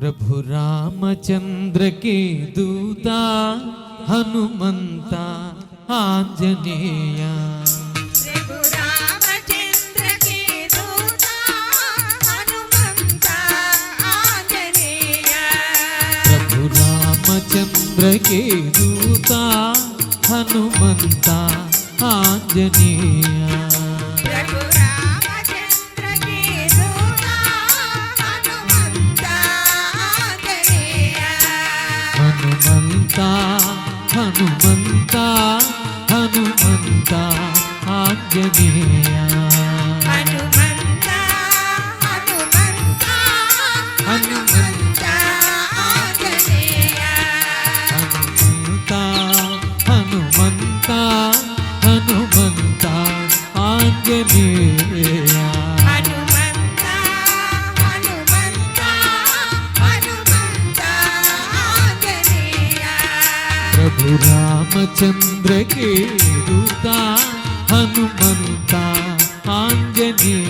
ప్రభు రామచంద్రకి దూత హనుమంత ఆంజనేయ. చంద్రకే దూత హనుమంత ఆంజనేయ. హనుమంత హనుమంత ఆంజనేయ. హనుమంత హనుమంత హనుమంత ఆంజనేయ. ప్రభు రామచంద్ర కేరుతా హనుమంతా ఆంజనేయ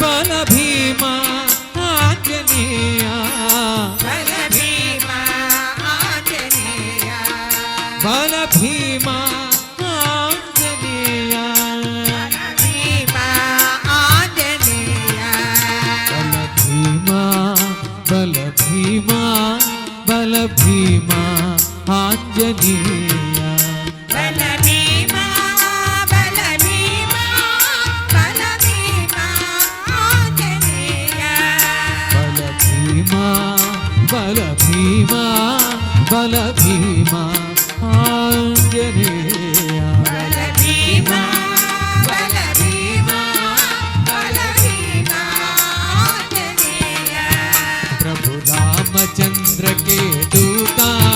బల భీమా ఆంజనేయ బల భీమా ఆంజనేయ బల భీమా బల భీమా ఆంజనేయ బల భీమా బల భీమా ఆంజనేయ.